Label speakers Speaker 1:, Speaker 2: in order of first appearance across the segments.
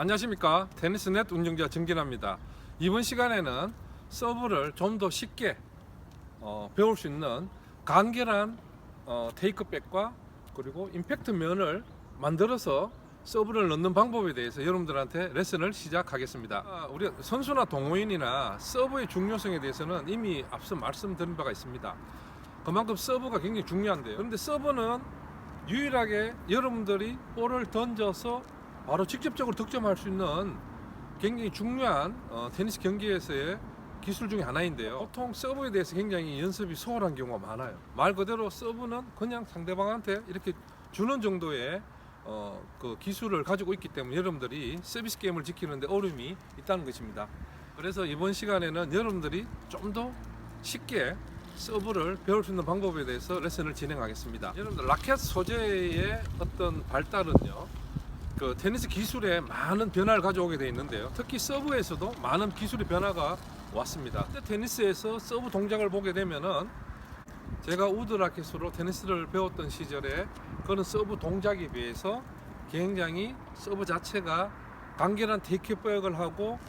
Speaker 1: 안녕하십니까? 테니스넷 운영자 정진합니다. 이번 시간에는 서브를 좀 더 쉽게 어, 배울 수 있는 간결한 어, 테이크백과 그리고 임팩트 면을 만들어서 서브를 넣는 방법에 대해서 여러분들한테 레슨을 시작하겠습니다. 아, 우리 선수나 동호인이나 서브의 중요성에 대해서는 이미 앞서 말씀드린 바가 있습니다. 그만큼 서브가 굉장히 중요한데요. 그런데 서브는 유일하게 여러분들이 볼을 던져서 바로 직접적으로 득점할 수 있는 굉장히 중요한 어, 테니스 경기에서의 기술 중에 하나인데요. 보통 서브에 대해서 굉장히 연습이 소홀한 경우가 많아요. 말 그대로 서브는 그냥 상대방한테 이렇게 주는 정도의 어, 그 기술을 가지고 있기 때문에 여러분들이 서비스 게임을 지키는데 어려움이 있다는 것입니다. 그래서 이번 시간에는 여러분들이 좀 더 쉽게 서브를 배울 수 있는 방법에 대해서 레슨을 진행하겠습니다. 여러분들 라켓 소재의 어떤 발달은요. 그 테니스 기술에 많은 변화를 가져오게 돼 있는데요. 특히 서브에서도 많은 기술의 변화가 왔습니다. 테니스에서 서브 동작을 보게 되면은 제가 우드 라켓으로 테니스를 배웠던 시절에 그런 서브 동작에 비해서 굉장히 서브 자체가 간결한 테이크백을 하고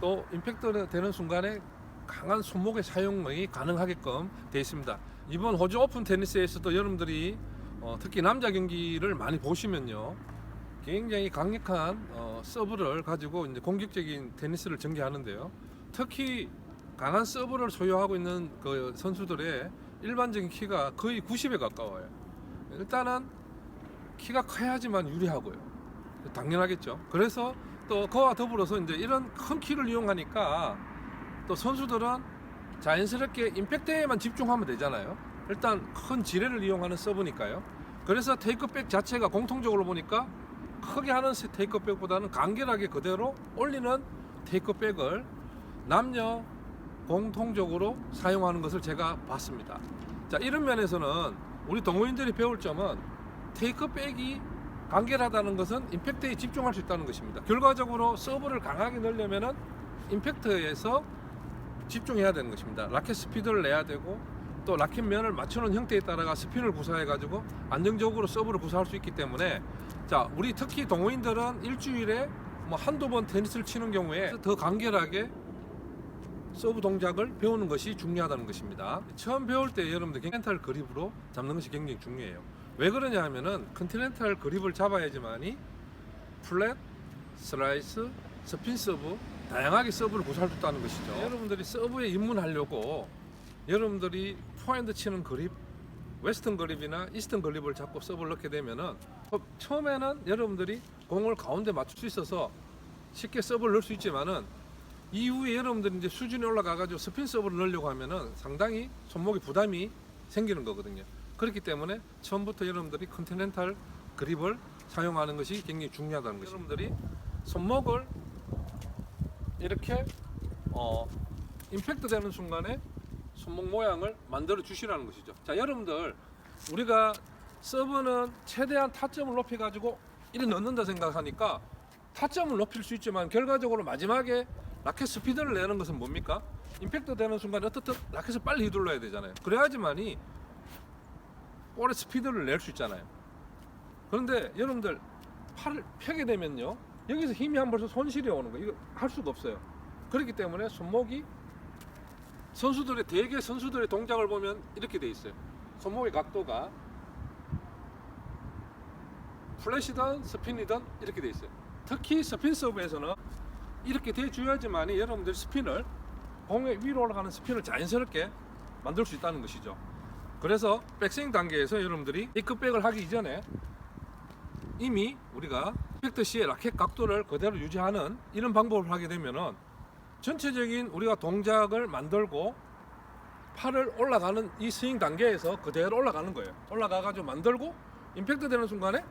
Speaker 1: 또 임팩트 되는 순간에 강한 손목의 사용이 가능하게끔 되어 있습니다. 이번 호주 오픈 테니스에서도 여러분들이 어, 특히 남자 경기를 많이 보시면요. 굉장히 강력한 어, 서브를 가지고 이제 공격적인 테니스를 전개하는데요. 특히 강한 서브를 소유하고 있는 그 선수들의 일반적인 키가 거의 90에 가까워요. 일단은 키가 커야지만 유리하고요. 당연하겠죠. 그래서 또 그와 더불어서 이제 이런 큰 키를 이용하니까 또 선수들은 자연스럽게 임팩트에만 집중하면 되잖아요. 일단 큰 지뢰를 이용하는 서브니까요. 그래서 테이크백 자체가 공통적으로 보니까 크게 하는 테이크백보다는 간결하게 그대로 올리는 테이크백을 남녀 공통적으로 사용하는 것을 제가 봤습니다. 자, 이런 면에서는 우리 동호인들이 배울 점은 테이크백이 간결하다는 것은 임팩트에 집중할 수 있다는 것입니다. 결과적으로 서브를 강하게 넣으려면은 임팩트에서 집중해야 되는 것입니다. 라켓 스피드를 내야 되고 또 라켓 면을 맞추는 형태에 따라가 스핀을 구사해 가지고 안정적으로 서브를 구사할 수 있기 때문에 자 우리 특히 동호인들은 일주일에 뭐 한두 번 테니스를 치는 경우에 더 간결하게 서브 동작을 배우는 것이 중요하다는 것입니다. 처음 배울 때 여러분들 컨티넨탈 그립으로 잡는 것이 굉장히 중요해요. 왜 그러냐 하면은 컨티넨탈 그립을 잡아야지만이 플랫, 슬라이스, 스핀 서브 다양하게 서브를 구사할 수 있다는 것이죠. 여러분들이 서브에 입문하려고 여러분들이 포핸드 치는 그립, 웨스턴 그립이나 이스턴 그립을 잡고 서브를 넣게 되면은 어, 처음에는 여러분들이 공을 가운데 맞출 수 있어서 쉽게 서브를 넣을 수 있지만은 이후에 여러분들이 이제 수준이 올라가가지고 스핀 서브를 넣으려고 하면은 상당히 손목에 부담이 생기는 거거든요. 그렇기 때문에 처음부터 여러분들이 컨티넨탈 그립을 사용하는 것이 굉장히 중요하다는 것입니다. 여러분들이 손목을 이렇게 어, 임팩트 되는 순간에 손목 모양을 만들어 주시라는 것이죠. 자, 여러분들 우리가 서브는 최대한 타점을 높여 가지고 이래 넣는다 생각하니까 타점을 높일 수 있지만 결과적으로 마지막에 라켓 스피드를 내는 것은 뭡니까? 임팩트 되는 순간에 어떻든 라켓을 빨리 휘둘러야 되잖아요. 그래야지만이 볼의 스피드를 낼 수 있잖아요. 그런데 여러분들 팔을 펴게 되면요. 여기서 힘이 한 벌써 손실이 오는 거 이거 할 수가 없어요. 그렇기 때문에 손목이 선수들의 대개 선수들의 동작을 보면 이렇게 돼 있어요. 손목의 각도가 플래시든 스핀이든 이렇게 돼 있어요. 특히 스핀 서브에서는 이렇게 돼 줘야지만이 여러분들 스핀을 공의 위로 올라가는 스핀을 자연스럽게 만들 수 있다는 것이죠. 그래서 백스윙 단계에서 여러분들이 이크백을 하기 이전에 이미 우리가 임팩트 시에 라켓 각도를 그대로 유지하는 이런 방법을 하게 되면은 전체적인 우리가 동작을 만들고 팔을 올라가는 이 스윙 단계에서 그대로 올라가는 거예요. 올라가 가지고 만들고 임팩트 되는 순간에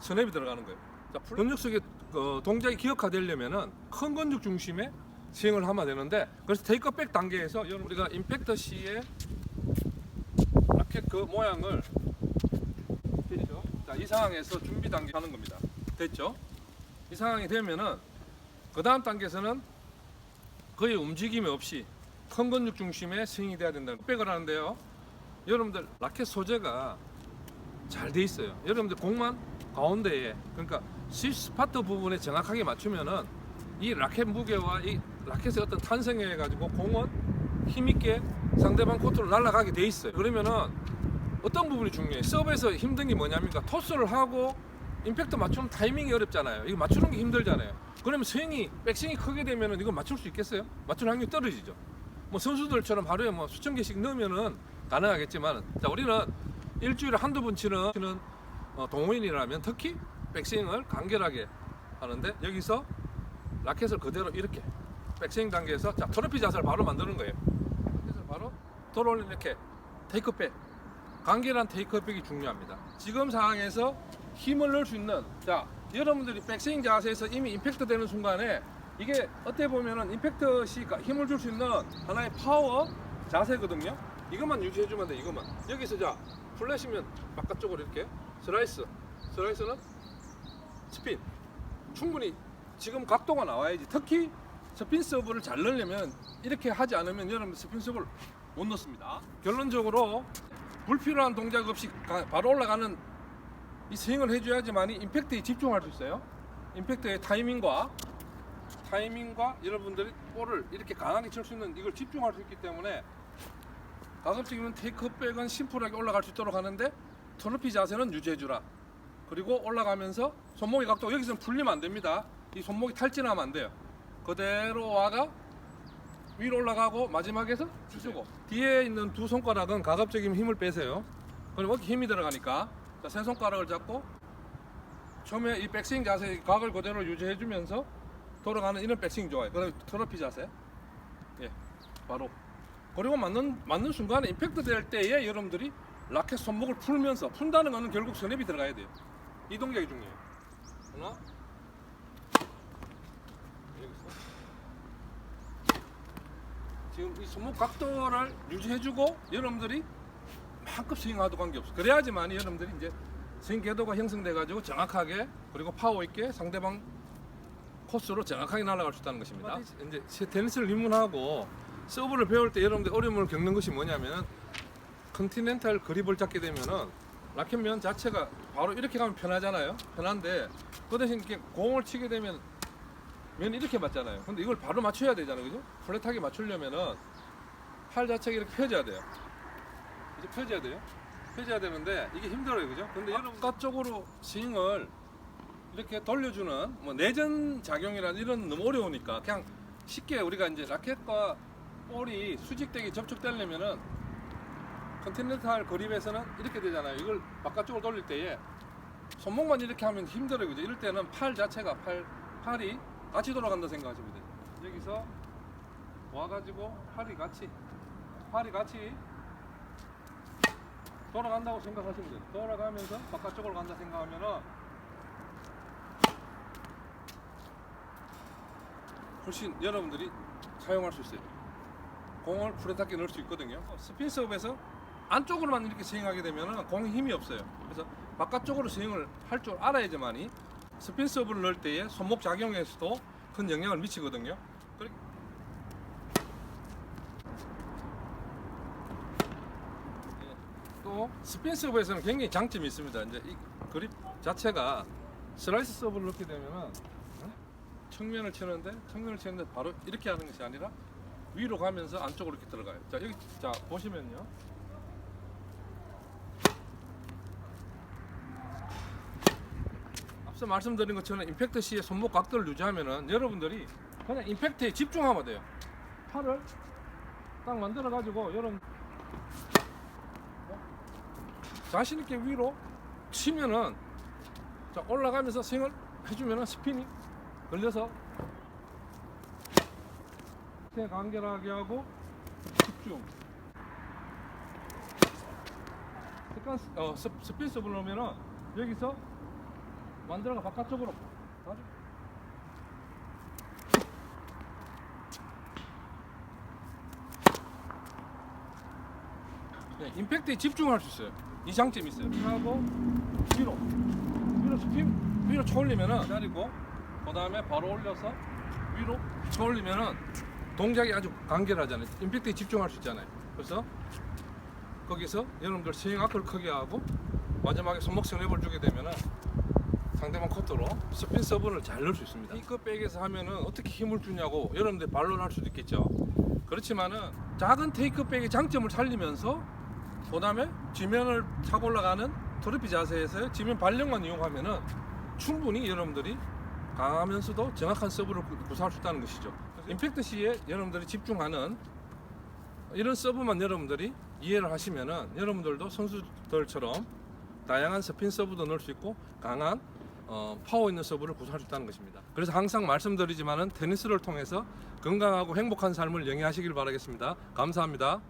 Speaker 1: 스냅이 들어가는 거예요. 자, 근육 속의 그 동작이 기억화되려면은 큰 근육 중심의 스윙을 하면 되는데 그래서 테이크백 단계에서 우리가 임팩트 시에 라켓 그 모양을 됐죠? 자, 이 상황에서 준비 단계 하는 겁니다. 됐죠? 이 상황이 되면은 그 다음 단계에서는 거의 움직임이 없이 큰 근육 중심의 스윙이 돼야 된다. 백을 하는데요. 여러분들 라켓 소재가 잘 돼 있어요. 여러분들 공만 가운데에 그러니까 스파트 부분에 정확하게 맞추면은 이 라켓 무게와 이 라켓의 어떤 탄성에 해가지고 공은 힘있게 상대방 코트로 날아가게 돼 있어요. 그러면은 어떤 부분이 중요해요? 서브에서 힘든 게 뭐냐니까 토스를 하고 임팩트 맞추는 타이밍이 어렵잖아요. 이거 맞추는 게 힘들잖아요. 그러면 스윙이 백스윙이 크게 되면은 이거 맞출 수 있겠어요? 맞출 확률이 떨어지죠. 뭐 선수들처럼 하루에 뭐 수천 개씩 넣으면은 가능하겠지만 자 우리는 일주일에 한두 번 치는 어, 동호인이라면 특히 백스윙을 간결하게 하는데 여기서 라켓을 그대로 이렇게 백스윙 단계에서 자 트로피 자세를 바로 만드는 거예요. 그래서 바로 돌아올린 이렇게 테이크백 간결한 테이크백이 중요합니다. 지금 상황에서 힘을 넣을 수 있는 자 여러분들이 백스윙 자세에서 이미 임팩트 되는 순간에 이게 어떻게 보면은 임팩트 시가 힘을 줄 수 있는 하나의 파워 자세거든요. 이것만 유지해주면 돼. 이것만 여기서 자 플래시면 바깥쪽으로 이렇게 슬라이스 슬라이스는 스핀 충분히 지금 각도가 나와야지. 특히 스핀 서브를 잘 넣으려면 이렇게 하지 않으면 여러분 스핀 서브를 못 넣습니다. 결론적으로 불필요한 동작 없이 가- 바로 올라가는 이 스윙을 해줘야지만이 임팩트에 집중할 수 있어요. 임팩트의 타이밍과 타이밍과 여러분들이 볼을 이렇게 강하게 칠 수 있는 이걸 집중할 수 있기 때문에 가급적이면 테이크백은 심플하게 올라갈 수 있도록 하는데 트로피 자세는 유지해주라. 그리고 올라가면서 손목의 각도 여기서는 풀리면 안 됩니다. 이 손목이 탈진하면 안 돼요. 그대로 와가 위로 올라가고 마지막에서 주고 뒤에 있는 두 손가락은 가급적이면 힘을 빼세요. 그럼 어깨 힘이 들어가니까 자, 세 손가락을 잡고 처음에 이 백스윙 자세 각을 그대로 유지해주면서 돌아가는 이런 백스윙 좋아요. 그다음에 트로피 자세. 예, 바로. 그리고 맞는 맞는 순간에 임팩트 될 때에 여러분들이 라켓 손목을 풀면서 푼다는 거는 결국 스냅이 들어가야 돼요. 이 동작이 중요해요. 하나. 여기서. 지금 이 손목 각도를 유지해주고 여러분들이 만큼 스윙하도 관계없어. 그래야지만 여러분들이 이제 스윙 궤도가 형성돼가지고 정확하게 그리고 파워 있게 상대방 코스로 정확하게 날아갈 수 있다는 것입니다. 이제 테니스를 입문하고 서브를 배울 때 여러분들 어려움을 겪는 것이 뭐냐면 컨티넨탈 그립을 잡게 되면은 라켓면 자체가 바로 이렇게 가면 편하잖아요. 편한데 그 대신 이렇게 공을 치게 되면 면 이렇게 맞잖아요. 근데 이걸 바로 맞춰야 되잖아요. 그죠? 플랫하게 맞추려면은 팔 자체가 이렇게 펴져야 돼요. 이제 펴져야 돼요. 펴져야 되는데 이게 힘들어요. 그죠? 근데 여러분 바깥쪽으로 스윙을 이렇게 돌려주는 뭐 내전 작용이라 이런 너무 어려우니까 그냥 쉽게 우리가 이제 라켓과 볼이 수직되게 접촉되려면은 컨티넨탈 그립에서는 이렇게 되잖아요. 이걸 바깥쪽으로 돌릴 때에 손목만 이렇게 하면 힘들어요. 그죠? 이럴 때는 팔 자체가 팔 팔이 같이 돌아간다 생각하시면 돼요. 여기서 와가지고 팔이 같이 팔이 같이 돌아간다고 생각하시면 돼요. 돌아가면서 바깥쪽으로 간다 생각하면은 훨씬 여러분들이 사용할 수 있어요. 공을 플랫하게 넣을 수 있거든요. 스핀 서브에서 안쪽으로만 이렇게 스윙하게 되면 공에 힘이 없어요. 그래서 바깥쪽으로 스윙을 할 줄 알아야지만이 스핀 서브를 넣을 때에 손목 작용에서도 큰 영향을 미치거든요. 그리- 예, 또 스핀 서브에서는 굉장히 장점이 있습니다. 이제 이 그립 자체가 슬라이스 서브를 넣게 되면은 어? 측면을 치는데 측면을 치는데 바로 이렇게 하는 것이 아니라 위로 가면서 안쪽으로 이렇게 들어가요. 자 여기 자 보시면요. 앞서 말씀드린 것처럼 임팩트 시에 손목 각도를 유지하면은 여러분들이 그냥 임팩트에 집중하면 돼요. 팔을 딱 만들어 가지고 여러분 자신 있게 위로 치면은 자 올라가면서 스윙을 해주면은 스핀이 걸려서 태 간결하게 하고 집중. 약간 어, 스- 스핀 서브를 넣으면은 여기서 만들어가 바깥쪽으로 가죠. 네, 임팩트에 집중할 수 있어요. 이 장점이 있어요. 하고 위로 위로 스핀 위로 쳐올리면은 기다리고 그 다음에 바로 올려서 위로 쳐올리면은 동작이 아주 간결하잖아요. 임팩트에 집중할 수 있잖아요. 그래서 거기서 여러분들 스윙 아크를 크게 하고 마지막에 손목 스냅을 주게 되면은 상대방 코트로 스핀 서브를 잘 넣을 수 있습니다. 테이크백에서 하면은 어떻게 힘을 주냐고 여러분들 반론할 수도 있겠죠. 그렇지만은 작은 테이크백의 장점을 살리면서 그다음에 지면을 타고 올라가는 트로피 자세에서 지면 발력만 이용하면은 충분히 여러분들이 강하면서도 정확한 서브를 구- 구사할 수 있다는 것이죠. 임팩트 시에 여러분들이 집중하는 이런 서브만 여러분들이 이해를 하시면은 여러분들도 선수들처럼 다양한 스핀 서브도 넣을 수 있고 강한 어, 파워 있는 서브를 구사할 수 있다는 것입니다. 그래서 항상 말씀드리지만은 테니스를 통해서 건강하고 행복한 삶을 영위하시길 바라겠습니다. 감사합니다.